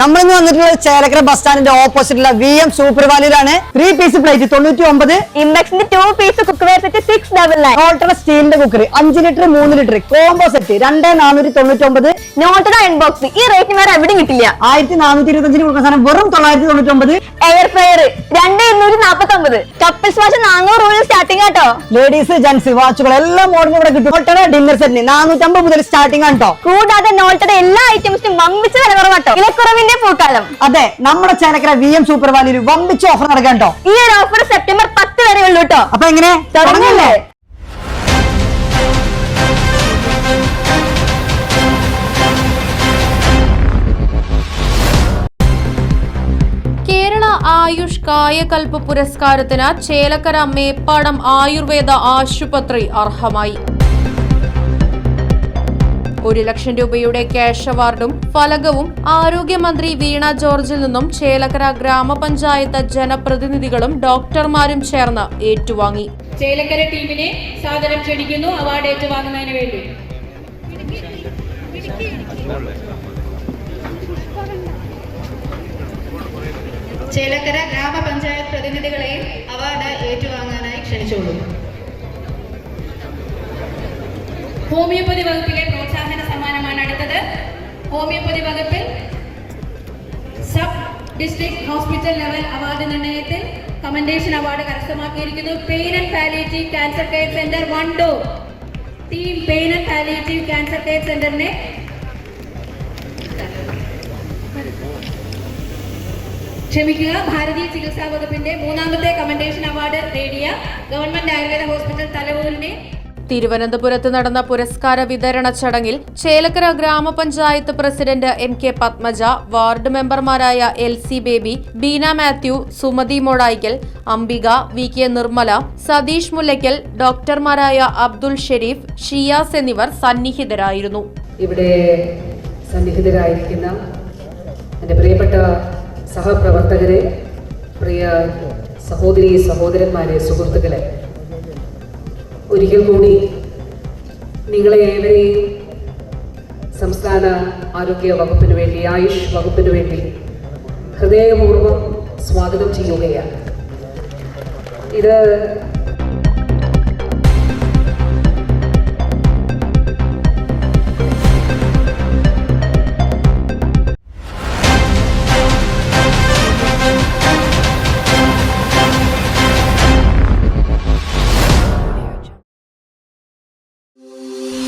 നമ്മളിന്ന് വന്നിട്ടുള്ള ചേലക്കര ബസ് സ്റ്റാൻഡിന്റെ ഓപ്പോസിറ്റുള്ള വി എം സൂപ്പർ വാലിയിലാണ് ത്രീ പീസ് പ്ലേറ്റ് തൊണ്ണൂറ്റി ഒമ്പത് ഇമ്പെക്സിന്റെ two piece cookware set six double nine total സ്റ്റീലിന്റെ കുക്കർ അഞ്ച് ലിറ്റർ മൂന്ന് ലിറ്റർ കോംബോ സെറ്റ് രണ്ട് നാനൂറ്റി തൊണ്ണൂറ്റി ഒമ്പത് നോട്ടഡ് അയൺ ബോക്സ് ഈ റേറ്റിന് വേറെ എവിടെയും കിട്ടില്ല. ആയിരത്തി നാനൂറ്റി ഇരുപത്തി അഞ്ചിന് കൊടുക്കുന്ന സാധനം വെറും തൊള്ളായിരത്തി തൊണ്ണൂറ്റി ഒമ്പത് എയർ ഫ്രയർ രണ്ട് ഇരുന്നൂറ്റി നാപ്പത്തി ഒമ്പത് കപ്പിൾസ് വാച്ച് നാനൂറ് രൂപ സ്റ്റാർട്ടിംഗ് ആട്ടോ. ലേഡീസ് ജെന്റ്സ് വാച്ചുകൾ എല്ലാം മോഡലും ഇവിടെ കിട്ടും. ഹോട്ടലെ ഡിന്നർ സെറ്റിന് നാനൂറ്റമ്പത് മുതൽ സ്റ്റാർട്ടിംഗ് ആണ് കേട്ടോ കൂടാതെ നോട്ടഡ് എല്ലാ ഐറ്റംസിനും വമ്പിച്ച വില കുറവാട്ടോ. വിലക്കുറവിന്റെ പൂക്കാലം അതെ നമ്മുടെ ചേലക്കര വി എം സൂപ്പർ വാലിയിൽ വമ്പിച്ച ഓഫർ നടക്കാൻ കേട്ടോ ഈ ഒരു ഓഫർ സെപ്റ്റംബർ പത്ത് വരെ ഉള്ളൂ കേട്ടോ അപ്പൊ എങ്ങനെ? തുടങ്ങല്ലേ? കേരള ആയുഷ് കായകൽപ പുരസ്കാരത്തിന് ചേലക്കര മേപ്പാടം ആയുർവേദ ആശുപത്രി അർഹമായി. ഒരു ലക്ഷം രൂപയുടെ ക്യാഷ് അവാർഡും ഫലകവും ആരോഗ്യമന്ത്രി വീണ ജോർജിൽ നിന്നും ചേലക്കര ഗ്രാമപഞ്ചായത്ത് ജനപ്രതിനിധികളും ഡോക്ടർമാരും ചേർന്ന് ഏറ്റുവാങ്ങി. ചേലക്കര ടീമിനെ സാധനം ക്ഷണിക്കുന്നു അവാർഡ് ഏറ്റുവാങ്ങുന്നതിന് വേണ്ടി. ചേലക്കര ഗ്രാമപഞ്ചായത്ത് പ്രതിനിധികളെയും അവാർഡ് ഏറ്റുവാങ്ങാനായി ക്ഷണിച്ചോളൂ ഹോമിയോപ്പതി വകുപ്പിലെ പ്രോത്സാഹന സമ്മാനമാണ് അടുത്തത്. ഹോമിയോപ്പതി വകുപ്പിൽ sub district hospital level award നിർണയത്തിൽ commendation award കരസ്ഥമാക്കിയിരിക്കുന്നു. Pain and palliative cancer care centre Wandoor team pain and palliative cancer care സെന്ററിനെ ക്ഷമിക്കുക. ഭാരതീയ ചികിത്സാ വകുപ്പിന്റെ മൂന്നാമത്തെ കമൻഡേഷൻ അവാർഡ് നേടിയ ഗവൺമെന്റ് ആയുർവേദ ഹോസ്പിറ്റൽ തലവൂരിനെ തിരുവനന്തപുരത്ത് നടന്ന പുരസ്കാര വിതരണ ചടങ്ങിൽ Chelakkara grama panchayat president M K Padmaja ward മെമ്പർമാരായ L C Baby Beena Mathew Sumathi Modayikkal Ambika V K Nirmala Satheesh Mullakkal ഡോക്ടർമാരായ Abdul Sherif Shiyas എന്നിവർ സന്നിഹിതരായിരുന്നു. ഇവിടെ സന്നിഹിതരായിരിക്കുന്ന എന്റെ പ്രിയപ്പെട്ട സഹപ്രവർത്തകരെ പ്രിയ സഹോദരി സഹോദരന്മാരെ സുഹൃത്തുക്കളെ ഒരിക്കൽ കൂടി നിങ്ങളെ ഏവരെയും സംസ്ഥാന ആരോഗ്യ വകുപ്പിന് വേണ്ടി ആയുഷ് വകുപ്പിന് വേണ്ടി ഹൃദയപൂർവം സ്വാഗതം ചെയ്യുകയാണ്. ഇത്